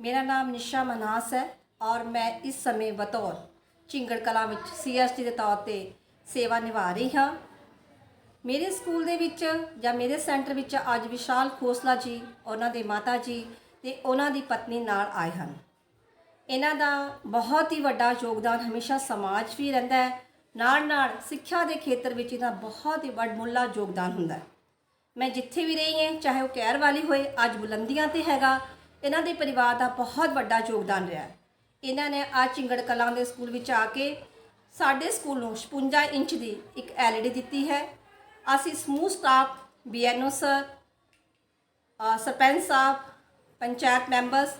ਮੇਰਾ ਨਾਮ ਨਿਸ਼ਾ ਮਨਾਸ ਹੈ ਔਰ ਮੈਂ ਇਸ ਸਮੇਂ ਬਤੌਰ ਚਿੰਗੜ ਕਲਾ ਵਿੱਚ ਸੀਐਸਟੀ ਦੇ ਤੌਰ ਤੇ ਸੇਵਾ ਨਿਭਾ ਰਹੀ ਹਾਂ। ਮੇਰੇ ਸਕੂਲ ਦੇ ਵਿੱਚ ਜਾਂ ਮੇਰੇ ਸੈਂਟਰ ਵਿੱਚ ਅੱਜ ਵਿਸ਼ਾਲ ਖੋਸਲਾ ਜੀ, ਉਹਨਾਂ ਦੇ ਮਾਤਾ ਜੀ ਤੇ ਉਹਨਾਂ ਦੀ ਪਤਨੀ ਨਾਲ ਆਏ ਹਨ। ਇਹਨਾਂ ਦਾ ਬਹੁਤ ਹੀ ਵੱਡਾ ਯੋਗਦਾਨ ਹਮੇਸ਼ਾ ਸਮਾਜ ਵੀ ਰਹਿੰਦਾ ਹੈ। ਨਾਲ ਨਾਲ ਸਿੱਖਿਆ ਦੇ ਖੇਤਰ ਵਿੱਚ ਇਹਦਾ ਬਹੁਤ ਹੀ ਵੱਡਮੁੱਲਾ ਯੋਗਦਾਨ ਹੁੰਦਾ ਹੈ। ਮੈਂ ਜਿੱਥੇ ਵੀ ਰਹੀ ਹਾਂ, ਚਾਹੇ ਉਹ ਕੈਰ ਵਾਲੀ ਹੋਏ, ਅੱਜ ਬੁਲੰਦੀਆਂ ਤੇ ਹੈਗਾ ਇਹਨਾਂ ਦੇ ਪਰਿਵਾਰ ਦਾ ਬਹੁਤ ਵੱਡਾ ਯੋਗਦਾਨ ਰਿਹਾ ਇਹਨਾਂ ਨੇ ਆ ਚਿੰਗੜ ਕਲਾਂ ਦੇ ਸਕੂਲ ਵਿੱਚ ਆ ਕੇ ਸਾਡੇ ਸਕੂਲ ਨੂੰ 56 ਇੰਚ ਦੀ ਇੱਕ ਐਲਈਡੀ ਦਿੱਤੀ ਹੈ। ਅਸੀਂ ਸਮੂਹ ਸਟਾਫ ਬੀਐਨਓ ਸਰ ਅ, ਸਰਪੰਚ ਸਾਹਿਬ ਪੰਚਾਇਤ ਮੈਂਬਰਸ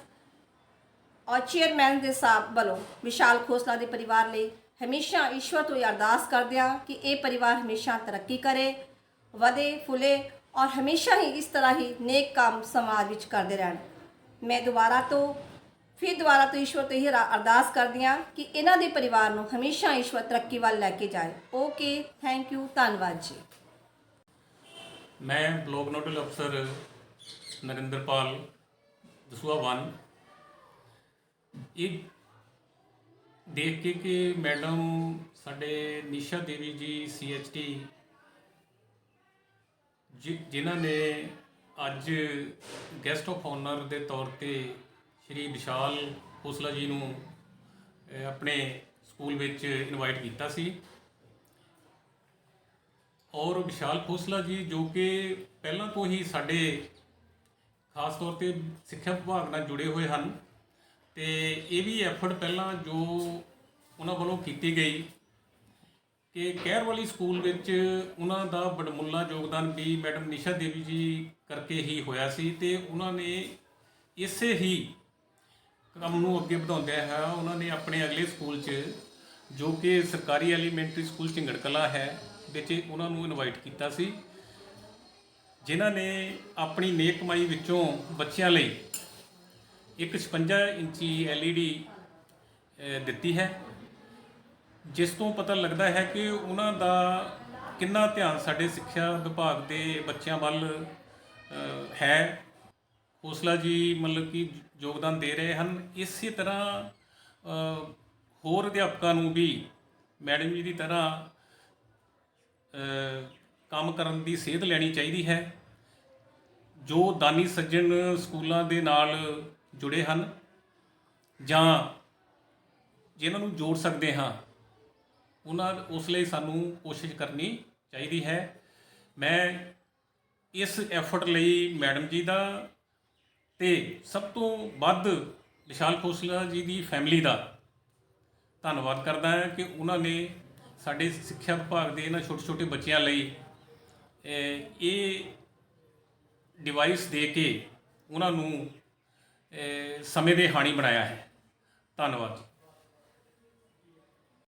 ਔਰ ਚੇਅਰਮੈਨ ਦੇ ਸਾਹਿਬ ਵੱਲੋਂ ਵਿਸ਼ਾਲ ਖੋਸਲਾ ਦੇ ਪਰਿਵਾਰ ਲਈ ਹਮੇਸ਼ਾ ਈਸ਼ਵਰ ਤੋਂ ਇਹ ਅਰਦਾਸ ਕਰਦੇ ਹਾਂ ਕਿ ਇਹ ਪਰਿਵਾਰ ਹਮੇਸ਼ਾ ਤਰੱਕੀ ਕਰੇ ਵਧੇ ਫੁੱਲੇ ਔਰ ਹਮੇਸ਼ਾ ਹੀ ਇਸ ਤਰ੍ਹਾਂ ਹੀ ਨੇਕ ਕੰਮ ਸਮਾਜ ਵਿੱਚ ਕਰਦੇ ਰਹਿਣ। ਮੈਂ ਦੁਬਾਰਾ ਤੋਂ, ਫਿਰ ਦੁਬਾਰਾ ਤੋਂ ਈਸ਼ਵਰ ਤੋਂ ਇਹ ਰਾ- ਅਰਦਾਸ ਕਰਦੀ ਹਾਂ ਕਿ ਇਹਨਾਂ ਦੇ ਪਰਿਵਾਰ ਨੂੰ ਹਮੇਸ਼ਾ ਈਸ਼ਵਰ ਤਰੱਕੀ ਵੱਲ ਲੈ ਕੇ ਜਾਏ। ਓਕੇ ਥੈਂਕ ਯੂ ਧੰਨਵਾਦ ਜੀ। ਮੈਂ ਬਲਾਕ ਨੋਡਲ ਅਫਸਰ ਨਰਿੰਦਰਪਾਲ ਦਸੂਆ 1 ਇਹ ਦੇਖ ਕੇ ਕਿ ਮੈਡਮ ਸਾਡੇ ਨਿਸ਼ਾ ਦੇਵੀ ਜੀ ਸੀਐਚਟੀ ਜਿਨ੍ਹਾਂ ਨੇ ਅੱਜ ਗੈਸਟ ਆਫ ਆਨਰ ਦੇ ਤੌਰ ਤੇ ਸ਼੍ਰੀ ਵਿਸ਼ਾਲ ਖੋਸਲਾ ਜੀ ਨੂੰ ਆਪਣੇ ਸਕੂਲ ਵਿੱਚ ਇਨਵਾਈਟ ਕੀਤਾ ਸੀ। ਔਰ ਵਿਸ਼ਾਲ ਖੋਸਲਾ ਜੀ, ਜੋ ਕਿ ਪਹਿਲਾਂ ਤੋਂ ਹੀ ਸਾਡੇ ਖਾਸ ਤੌਰ ਤੇ ਸਿੱਖਿਆ ਵਿਭਾਗ ਨਾਲ ਜੁੜੇ ਹੋਏ ਹਨ, ਤੇ ਇਹ ਵੀ ਐਫਰਟ ਪਹਿਲਾਂ ਜੋ ਉਹਨਾਂ ਵੱਲੋਂ ਕੀਤੀ ਗਈ ਕਿ ਕਹਿਰ ਵਾਲੀ ਸਕੂਲ ਵਿੱਚ ਉਹਨਾਂ ਦਾ ਬੜਮੁੱਲਾ ਯੋਗਦਾਨ ਵੀ ਮੈਡਮ ਨਿਸ਼ਾ ਦੇਵੀ ਜੀ ਕਰਕੇ ਹੀ ਹੋਇਆ ਸੀ ਤੇ ਉਹਨਾਂ ਨੇ ਇਸੇ ਹੀ ਕੰਮ ਨੂੰ ਅੱਗੇ ਵਧਾਉਂਦਿਆਂ ਹੈ ਉਹਨਾਂ ਨੇ ਆਪਣੇ ਅਗਲੇ ਸਕੂਲ 'ਚ ਜੋ ਕਿ ਸਰਕਾਰੀ ਐਲੀਮੈਂਟਰੀ ਸਕੂਲ ਝਿੰਗੜ ਕਲਾ ਹੈ ਵਿੱਚ ਉਹਨਾਂ ਨੂੰ ਇਨਵਾਈਟ ਕੀਤਾ ਸੀ ਜਿਨ੍ਹਾਂ ਨੇ ਆਪਣੀ ਨੇਕ ਕਮਾਈ ਵਿੱਚੋਂ ਬੱਚਿਆਂ ਲਈ ਇੱਕ 56 ਇੰਚੀ LED ਅ, ਦਿੱਤੀ ਹੈ। ਜਿਸ ਤੋਂ ਪਤਾ ਲੱਗਦਾ ਹੈ ਕਿ ਉਹਨਾਂ ਦਾ ਕਿੰਨਾ ਧਿਆਨ ਸਾਡੇ ਸਿੱਖਿਆ ਵਿਭਾਗ ਦੇ ਬੱਚਿਆਂ ਵੱਲ ਹੈ। ਹੌਸਲਾ ਜੀ ਮਤਲਬ ਕਿ ਯੋਗਦਾਨ ਦੇ ਰਹੇ ਹਨ। ਇਸੇ ਤਰ੍ਹਾਂ ਹੋਰ ਅਧਿਆਪਕਾਂ ਨੂੰ ਵੀ ਮੈਡਮ ਜੀ ਦੀ ਤਰ੍ਹਾਂ ਕੰਮ ਕਰਨ ਦੀ ਸੇਧ ਲੈਣੀ ਚਾਹੀਦੀ ਹੈ, ਜੋ ਦਾਨੀ ਸੱਜਣ ਸਕੂਲਾਂ ਦੇ ਨਾਲ ਜੁੜੇ ਹਨ ਜਾਂ ਜਿਨ੍ਹਾਂ ਨੂੰ ਜੋੜ ਸਕਦੇ ਹਾਂ। ਉਹਨਾਂ ਉਸ ਲਈ ਸਾਨੂੰ ਕੋਸ਼ਿਸ਼ ਕਰਨੀ ਚਾਹੀਦੀ ਹੈ। ਮੈਂ ਇਸ ਐਫਰਟ ਲਈ ਮੈਡਮ ਜੀ ਦਾ ਤੇ ਸਭ ਤੋਂ ਵੱਧ ਵਿਸ਼ਾਲ ਖੋਸਲਾ ਜੀ ਦੀ ਫੈਮਿਲੀ ਦਾ ਧੰਨਵਾਦ ਕਰਦਾ ਹਾਂ ਕਿ ਉਹਨਾਂ ਨੇ ਸਾਡੇ ਸਿੱਖਿਆ ਵਿਭਾਗ ਦੇ ਇਹਨਾਂ ਛੋਟੇ ਛੋਟੇ ਬੱਚਿਆਂ ਲਈ ਇਹ ਡਿਵਾਈਸ ਦੇ ਕੇ ਉਹਨਾਂ ਨੂੰ ਸਮੇਂ ਦੇ ਹਾਣੀ ਬਣਾਇਆ ਹੈ। ਧੰਨਵਾਦ